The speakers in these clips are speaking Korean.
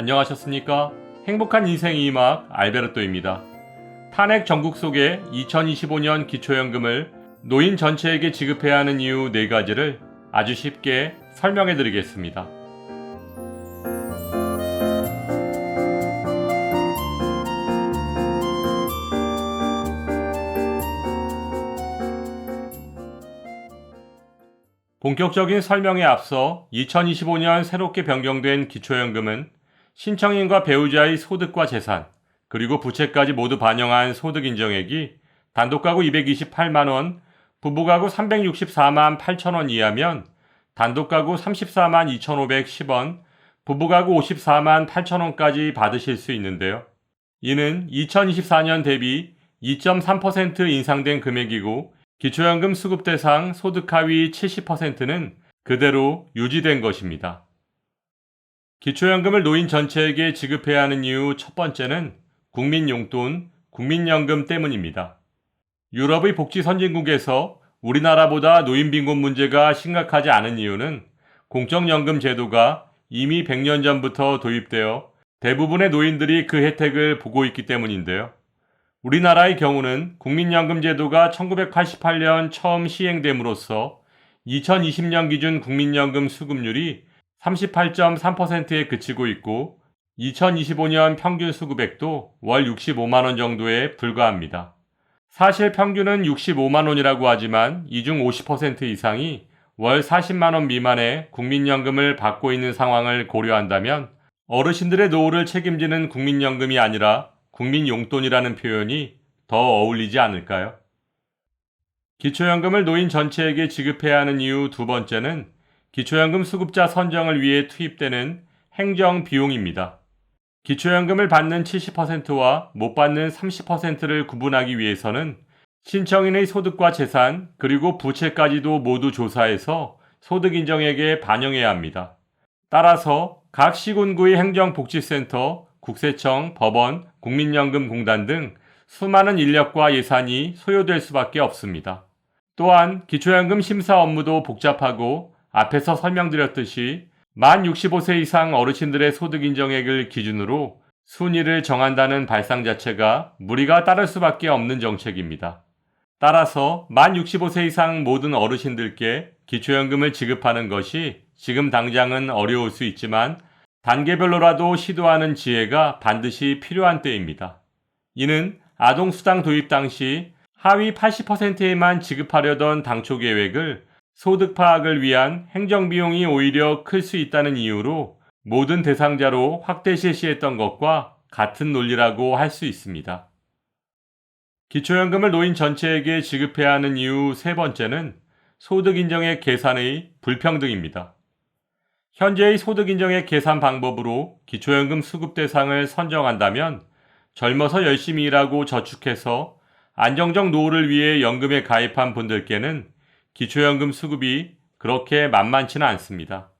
안녕하셨습니까? 행복한 인생 이 막 알베르토입니다. 탄핵 전국 속에 2025년 기초연금을 노인 전체에게 지급해야 하는 이유 4가지를 아주 쉽게 설명해 드리겠습니다. 본격적인 설명에 앞서 2025년 새롭게 변경된 기초연금은 신청인과 배우자의 소득과 재산, 그리고 부채까지 모두 반영한 소득 인정액이 단독 가구 228만 원, 부부 가구 364만 8천 원 이하면 단독 가구 34만 2,510원, 부부 가구 54만 8천 원까지 받으실 수 있는데요. 이는 2024년 대비 2.3% 인상된 금액이고 기초연금 수급 대상 소득 하위 70%는 그대로 유지된 것입니다. 기초연금을 노인 전체에게 지급해야 하는 이유 첫 번째는 국민 용돈, 국민연금 때문입니다. 유럽의 복지 선진국에서 우리나라보다 노인 빈곤 문제가 심각하지 않은 이유는 공적연금 제도가 이미 100년 전부터 도입되어 대부분의 노인들이 그 혜택을 보고 있기 때문인데요. 우리나라의 경우는 국민연금 제도가 1988년 처음 시행됨으로써 2020년 기준 국민연금 수급률이 38.3%에 그치고 있고 2025년 평균 수급액도 월 65만원 정도에 불과합니다. 사실 평균은 65만원이라고 하지만 이 중 50% 이상이 월 40만원 미만의 국민연금을 받고 있는 상황을 고려한다면 어르신들의 노후를 책임지는 국민연금이 아니라 국민용돈이라는 표현이 더 어울리지 않을까요? 기초연금을 노인 전체에게 지급해야 하는 이유 두 번째는 기초연금 수급자 선정을 위해 투입되는 행정 비용입니다. 기초연금을 받는 70%와 못 받는 30%를 구분하기 위해서는 신청인의 소득과 재산 그리고 부채까지도 모두 조사해서 소득 인정액에 반영해야 합니다. 따라서 각 시군구의 행정복지센터, 국세청, 법원, 국민연금공단 등 수많은 인력과 예산이 소요될 수밖에 없습니다. 또한 기초연금 심사 업무도 복잡하고 앞에서 설명드렸듯이 만 65세 이상 어르신들의 소득 인정액을 기준으로 순위를 정한다는 발상 자체가 무리가 따를 수밖에 없는 정책입니다. 따라서 만 65세 이상 모든 어르신들께 기초연금을 지급하는 것이 지금 당장은 어려울 수 있지만 단계별로라도 시도하는 지혜가 반드시 필요한 때입니다. 이는 아동수당 도입 당시 하위 80%에만 지급하려던 당초 계획을 소득 파악을 위한 행정 비용이 오히려 클 수 있다는 이유로 모든 대상자로 확대 실시했던 것과 같은 논리라고 할 수 있습니다. 기초연금을 노인 전체에게 지급해야 하는 이유 세 번째는 소득인정액 계산의 불평등입니다. 현재의 소득인정액 계산 방법으로 기초연금 수급 대상을 선정한다면 젊어서 열심히 일하고 저축해서 안정적 노후를 위해 연금에 가입한 분들께는 기초연금 수급이 그렇게 만만치는 않습니다.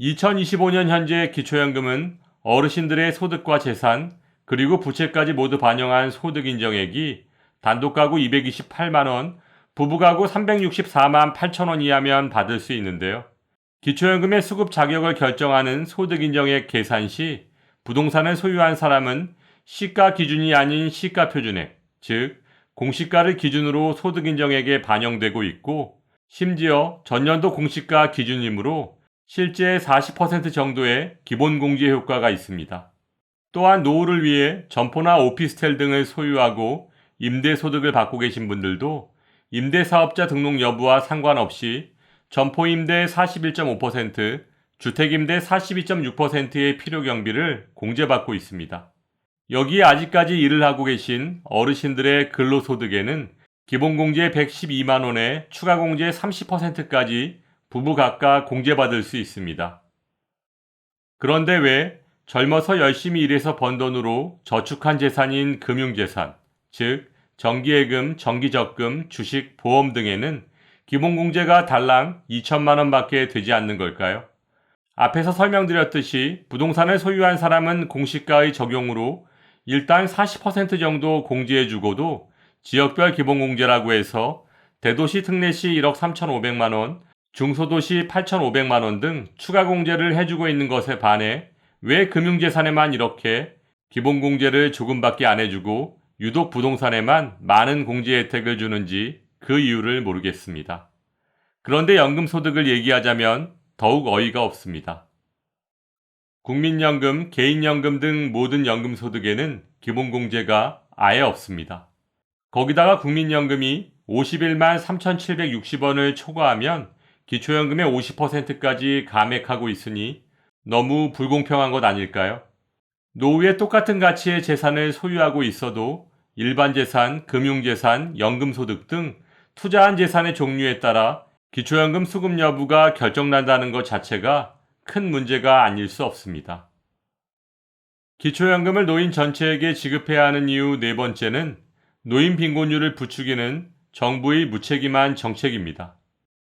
2025년 현재 기초연금은 어르신들의 소득과 재산 그리고 부채까지 모두 반영한 소득 인정액이 단독 가구 228만 원, 부부 가구 364만 8천 원 이하면 받을 수 있는데요. 기초연금의 수급 자격을 결정하는 소득 인정액 계산 시 부동산을 소유한 사람은 시가 기준이 아닌 시가 표준액, 즉 공시가를 기준으로 소득 인정액에 반영되고 있고 심지어 전년도 공시가 기준이므로 실제 40% 정도의 기본 공제 효과가 있습니다. 또한 노후를 위해 점포나 오피스텔 등을 소유하고 임대 소득을 받고 계신 분들도 임대 사업자 등록 여부와 상관없이 점포 임대 41.5%, 주택 임대 42.6%의 필요 경비를 공제받고 있습니다. 여기에 아직까지 일을 하고 계신 어르신들의 근로소득에는 기본공제 112만원에 추가공제 30%까지 부부 각각 공제받을 수 있습니다. 그런데 왜 젊어서 열심히 일해서 번 돈으로 저축한 재산인 금융재산, 즉 정기예금, 정기적금, 주식, 보험 등에는 기본공제가 달랑 2천만 원밖에 되지 않는 걸까요? 앞에서 설명드렸듯이 부동산을 소유한 사람은 공시가의 적용으로 일단 40% 정도 공제해주고도 지역별 기본공제라고 해서 대도시 특례시 1억 3,500만 원, 중소도시 8,500만 원 등 추가 공제를 해주고 있는 것에 반해 왜 금융재산에만 이렇게 기본공제를 조금밖에 안 해주고 유독 부동산에만 많은 공제 혜택을 주는지 그 이유를 모르겠습니다. 그런데 연금소득을 얘기하자면 더욱 어이가 없습니다. 국민연금, 개인연금 등 모든 연금소득에는 기본공제가 아예 없습니다. 거기다가 국민연금이 51만 3,760원을 초과하면 기초연금의 50%까지 감액하고 있으니 너무 불공평한 것 아닐까요? 노후에 똑같은 가치의 재산을 소유하고 있어도 일반 재산, 금융재산, 연금소득 등 투자한 재산의 종류에 따라 기초연금 수급 여부가 결정난다는 것 자체가 큰 문제가 아닐 수 없습니다. 기초연금을 노인 전체에게 지급해야 하는 이유 네 번째는 노인 빈곤율을 부추기는 정부의 무책임한 정책입니다.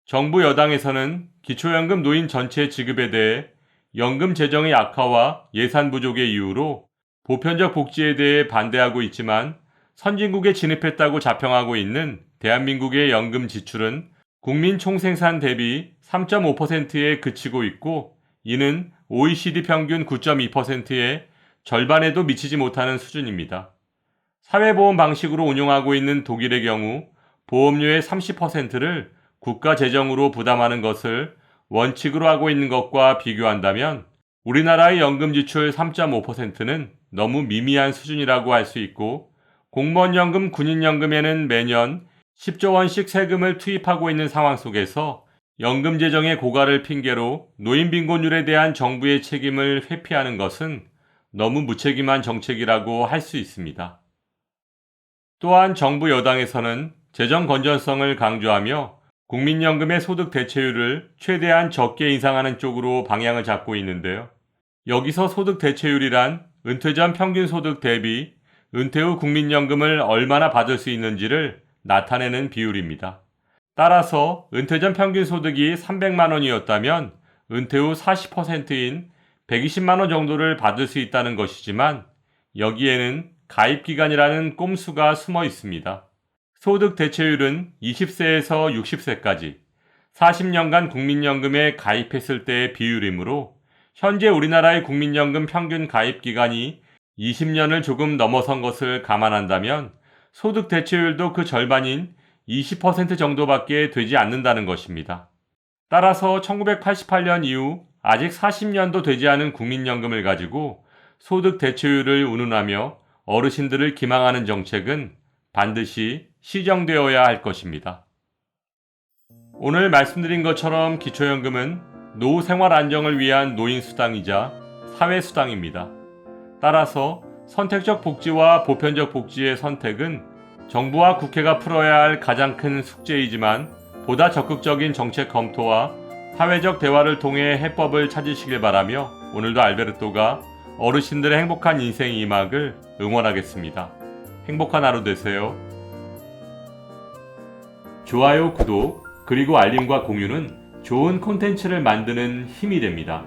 정부 여당에서는 기초연금 노인 전체 지급에 대해 연금 재정의 악화와 예산 부족의 이유로 보편적 복지에 대해 반대하고 있지만 선진국에 진입했다고 자평하고 있는 대한민국의 연금 지출은 국민 총생산 대비 3.5%에 그치고 있고 이는 OECD 평균 9.2%의 절반에도 미치지 못하는 수준입니다. 사회보험 방식으로 운용하고 있는 독일의 경우 보험료의 30%를 국가 재정으로 부담하는 것을 원칙으로 하고 있는 것과 비교한다면 우리나라의 연금 지출 3.5%는 너무 미미한 수준이라고 할 수 있고 공무원연금, 군인연금에는 매년 10조 원씩 세금을 투입하고 있는 상황 속에서 연금 재정의 고갈을 핑계로 노인 빈곤율에 대한 정부의 책임을 회피하는 것은 너무 무책임한 정책이라고 할 수 있습니다. 또한 정부 여당에서는 재정 건전성을 강조하며 국민연금의 소득 대체율을 최대한 적게 인상하는 쪽으로 방향을 잡고 있는데요. 여기서 소득 대체율이란 은퇴 전 평균 소득 대비 은퇴 후 국민연금을 얼마나 받을 수 있는지를 나타내는 비율입니다. 따라서 은퇴 전 평균 소득이 300만 원이었다면 은퇴 후 40%인 120만 원 정도를 받을 수 있다는 것이지만 여기에는 가입 기간이라는 꼼수가 숨어 있습니다. 소득 대체율은 20세에서 60세까지 40년간 국민연금에 가입했을 때의 비율이므로 현재 우리나라의 국민연금 평균 가입 기간이 20년을 조금 넘어선 것을 감안한다면 소득 대체율도 그 절반인 20% 정도밖에 되지 않는다는 것입니다. 따라서 1988년 이후 아직 40년도 되지 않은 국민연금을 가지고 소득 대체율을 운운하며 어르신들을 기망하는 정책은 반드시 시정되어야 할 것입니다. 오늘 말씀드린 것처럼 기초연금은 노후 생활 안정을 위한 노인수당이자 사회수당입니다. 따라서 선택적 복지와 보편적 복지의 선택은 정부와 국회가 풀어야 할 가장 큰 숙제이지만 보다 적극적인 정책 검토와 사회적 대화를 통해 해법을 찾으시길 바라며 오늘도 알베르토가 어르신들의 행복한 인생 이막을 응원하겠습니다. 행복한 하루 되세요. 좋아요, 구독, 그리고 알림과 공유는 좋은 콘텐츠를 만드는 힘이 됩니다.